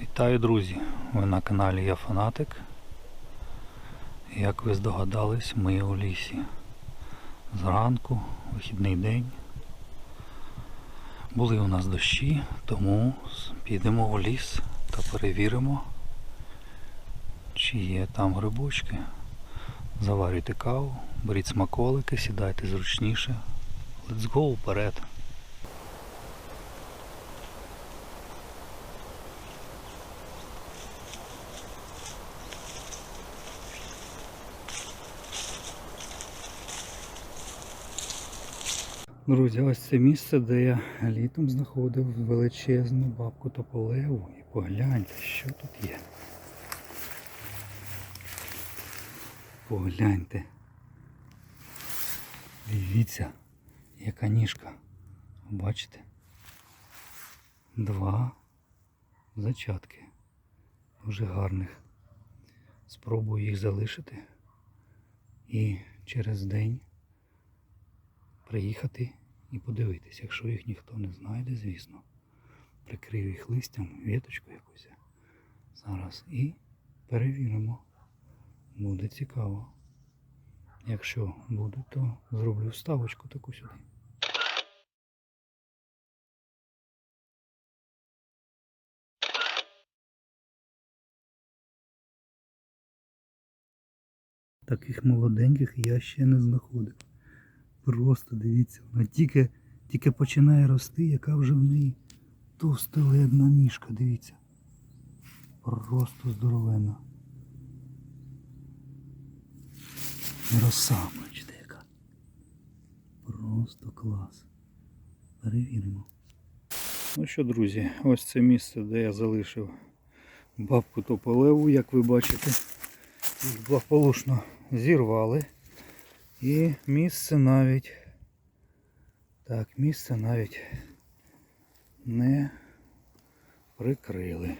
Вітаю, друзі! Ви на каналі Я Фанатик. Як ви здогадались, ми у лісі. Зранку, вихідний день. Були у нас дощі, тому підемо у ліс та перевіримо, чи є там грибочки. Заварюйте каву, беріть смаколики, сідайте зручніше. Let's go вперед! Друзі, ось це місце, де я літом знаходив величезну бабку тополеву. І погляньте, що тут є. Погляньте. Дивіться, яка ніжка. Бачите? Два зачатки. Дуже гарних. Спробую їх залишити. І через день приїхати і подивитись, якщо їх ніхто не знайде, звісно. Прикрию їх листям, віточку якусь. Зараз і перевіримо. Буде цікаво. Якщо буде, то зроблю вставочку таку сюди. Таких молоденьких я ще не знаходив. Просто дивіться, вона тільки, тільки починає рости, яка вже в неї товстеледна ніжка, дивіться. Просто здоровенна. Роса, бачите, яка. Просто клас. Перевіримо. Ну що, друзі, ось це місце, де я залишив бабку тополеву, як ви бачите. Їх благополучно зірвали. І місце навіть так, місце навіть не прикрили.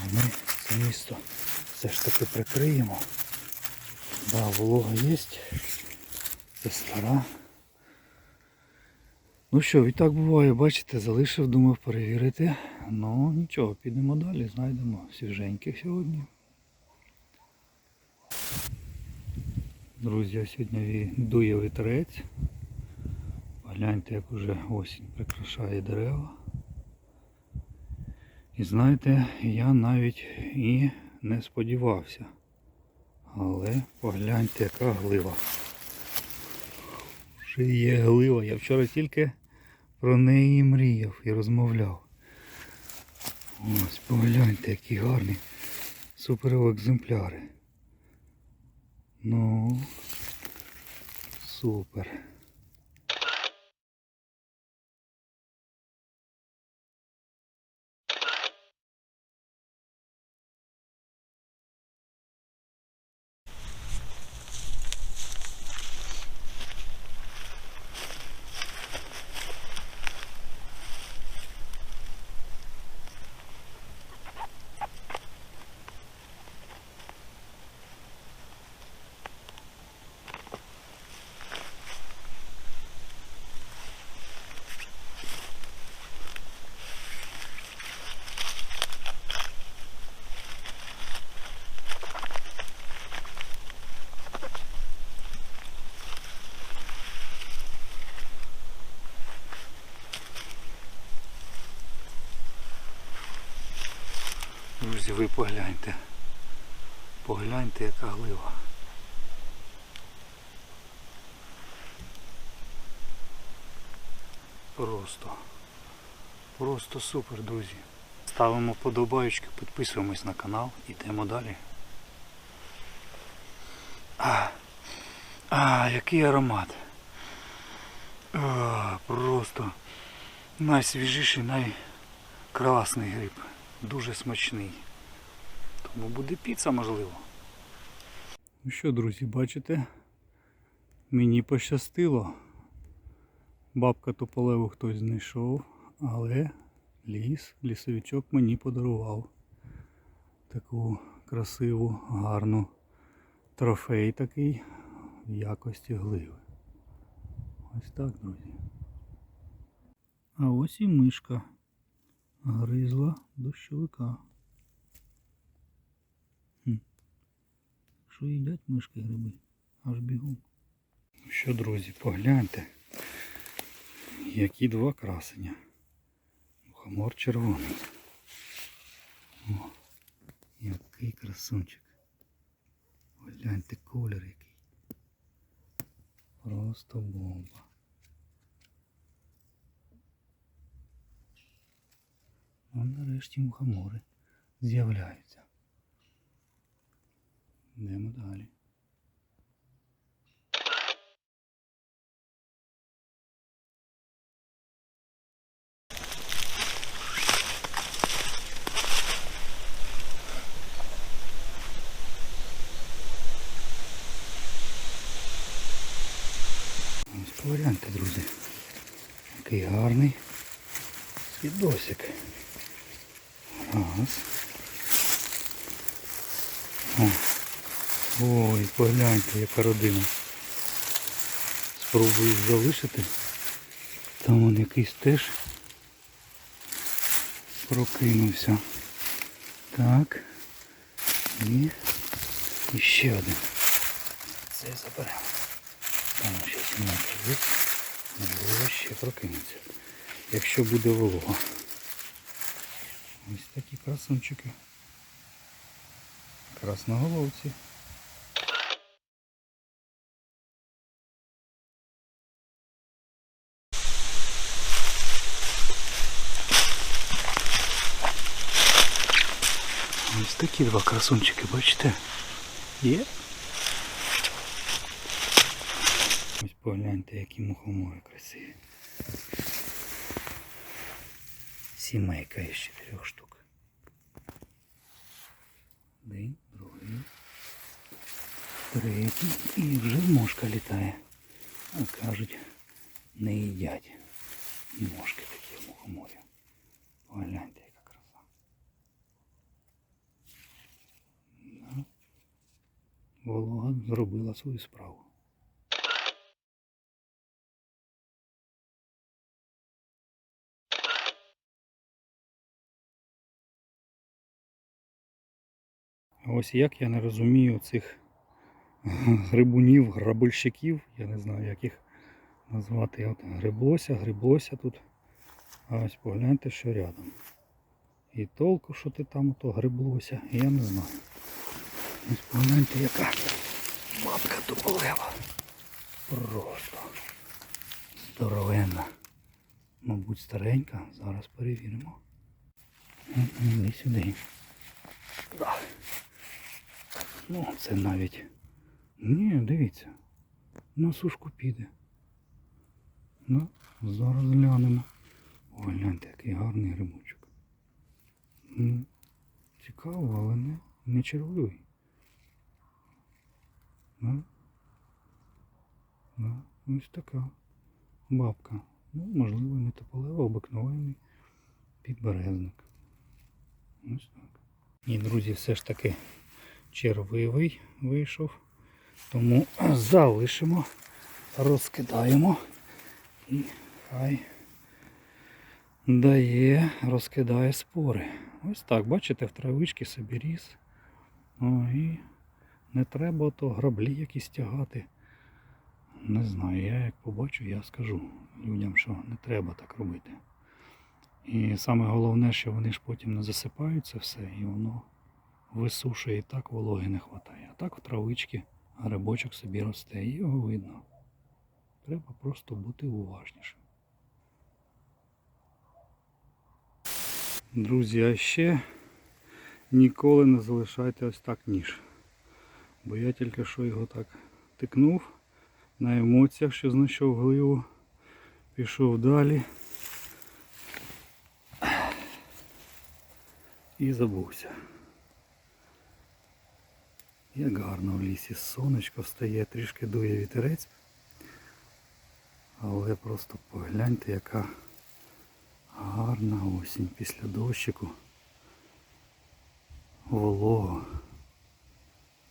А ми це місто все ж таки прикриємо. Да, волога є. Це стара. Ну що, і так буває, бачите, залишив, думав перевірити. Ну нічого, підемо далі, знайдемо свіженьких сьогодні. Друзі, сьогодні дує вітерець. Погляньте, як уже осінь прикрашає дерева. І знаєте, я навіть і не сподівався. Але погляньте, яка глива. Ще є глива. Я вчора тільки про неї мріяв і розмовляв. Ось погляньте, які гарні суперекземпляри. Ну, супер. Друзі, ви погляньте. Погляньте, яка глива. Просто. Просто супер, друзі. Ставимо подобаючки, підписуємось на канал, йдемо далі. А, а який аромат. А, просто найсвіжіший, найкрасний гриб. Дуже смачний. Тому буде піца можливо. Ну що, друзі, бачите? Мені пощастило. Бабка тополеву хтось знайшов, але ліс, лісовичок мені подарував таку красиву, гарну трофей такий в якості гливи. Ось так, друзі. А ось і мишка гризла дощовика. Що їдять мишки гриби? Аж бігом. Ну Що, друзі, погляньте. Які два красення. Мухомор червоний. О, який красунчик. Гляньте колір який. Просто бомба. А нарешті мухомори з'являються. Йдемо далі. Ось погляньте, друзі. Який гарний відосик. Раз. О. Ой, погляньте, яка родина. Спробую їх залишити. Там он якийсь теж прокинувся. Так. І, і ще один. Це заберемо. Там ще сімейка є. Можливо, ще прокинеться. Якщо буде волога. Ось такі красунчики. Красноголовці. Ось такі два красунчики, бачите? Є. Ось погляньте, які мухомори красиві. Сімейка із чотирьох штук. Один, другий, третій. І вже мошка літає. А кажуть, не їдять. Мошки такі в мухоморі. Погляньте, яка краса. Да. Волога зробила свою справу. Ось як я не розумію цих грибунів, грабельщиків, я не знаю, як їх назвати. От гриблося, гриблося тут. А ось погляньте, що рядом. І толку, що ти там ото гриблося, я не знаю. Ось погляньте, яка туполева. Просто здоровенна. Мабуть, старенька. Зараз перевіримо. Іди сюди. Да. Ну, це навіть. Ні, дивіться. На сушку піде. Ну, зараз глянемо. Ой, гляньте, який гарний грибочок. Ну, цікаво, але не, не червивий. Ну, ось така бабка. Ну, можливо, не тополева, обикновений підберезник. Ось так. Ні, друзі, все ж таки червивий вийшов. Тому залишимо, розкидаємо і хай дає, розкидає спори. Ось так, бачите, в травички собі ріс. О, і не треба то граблі якісь тягати. Не знаю, я як побачу, я скажу людям, що не треба так робити. І саме головне, що вони ж потім не засипають це все і воно висушує і так вологи не вистачає. А так в травички грибочок собі росте, і його видно. Треба просто бути уважнішим. Друзі, а ще ніколи не залишайте ось так ніж. Бо я тільки що його так тикнув на емоціях, що знайшов гливу, пішов далі. І забувся. Як гарно в лісі сонечко встає, трішки дує вітерець. Але просто погляньте, яка гарна осінь після дощику. Волого.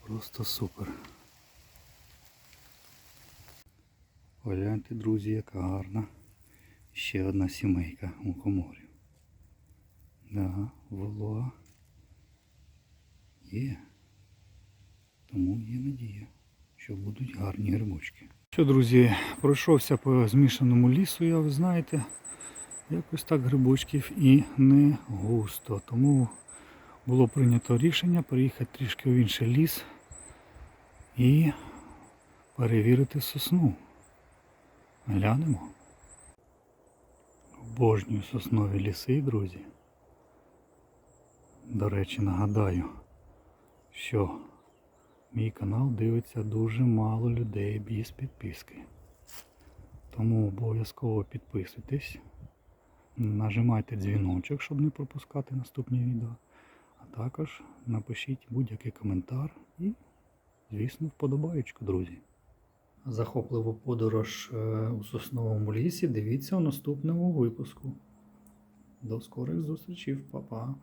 Просто супер. Погляньте, друзі, яка гарна. Ще одна сімейка мухоморів. Да, волога є. Тому є надія, що будуть гарні грибочки. Що, друзі, пройшовся по змішаному лісу, я ви знаєте, якось так грибочків і не густо. Тому було прийнято рішення переїхати трішки в інший ліс і перевірити сосну. Глянемо. Обожнюю соснові ліси, друзі. До речі, нагадаю, що мій канал дивиться дуже мало людей без підписки. Тому обов'язково підписуйтесь, нажимайте дзвіночок, щоб не пропускати наступні відео. А також напишіть будь-який коментар і, звісно, вподобаючку, друзі. Захопливу подорож е, у сосновому лісі дивіться у наступному випуску. До скорих зустрічей, Па-па!